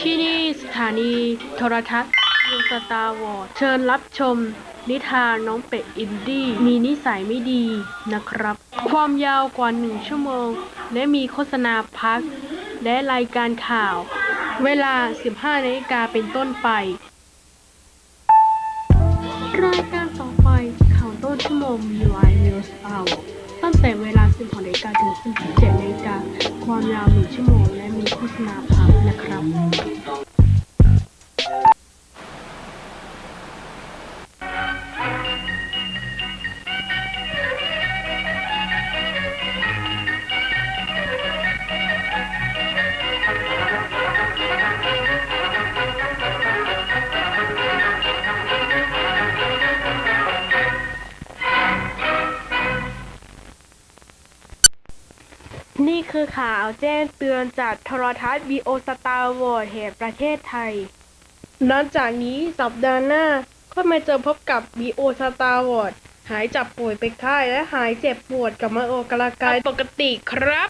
ที่นี่สถานีโทรทัศน์ยูสตาร์วอร์เชิญรับชมนิทานน้องเป็ดอินดี้มีนิสัยไม่ดีนะครับ ความยาวกว่าหนึ่งชั่วโมง และมีโฆษณาพัก และรายการข่าว เวลา 15นาฬิกาเป็นต้นไป รายการต่อไปข่าวต้นชั่วโมงมีไวนิวส์เอาตั้งแต่เวลา16นาฬิกาถึง17นาฬิกาความยาว1ชั่วโมง และมีโฆษณาพับนะครับ นี่คือข่าวแจ้งเตือนจากโทรทัศน์บีโอสตาร์วอร์แห่งประเทศไทยนังจากนี้สัปดาห์หน้าก็มาเจอพบกับบีโอสตาร์วอร์หายจากป่วยไปค่ายและหายเจ็บปวดกลับมาออกกำลังกายปกติครับ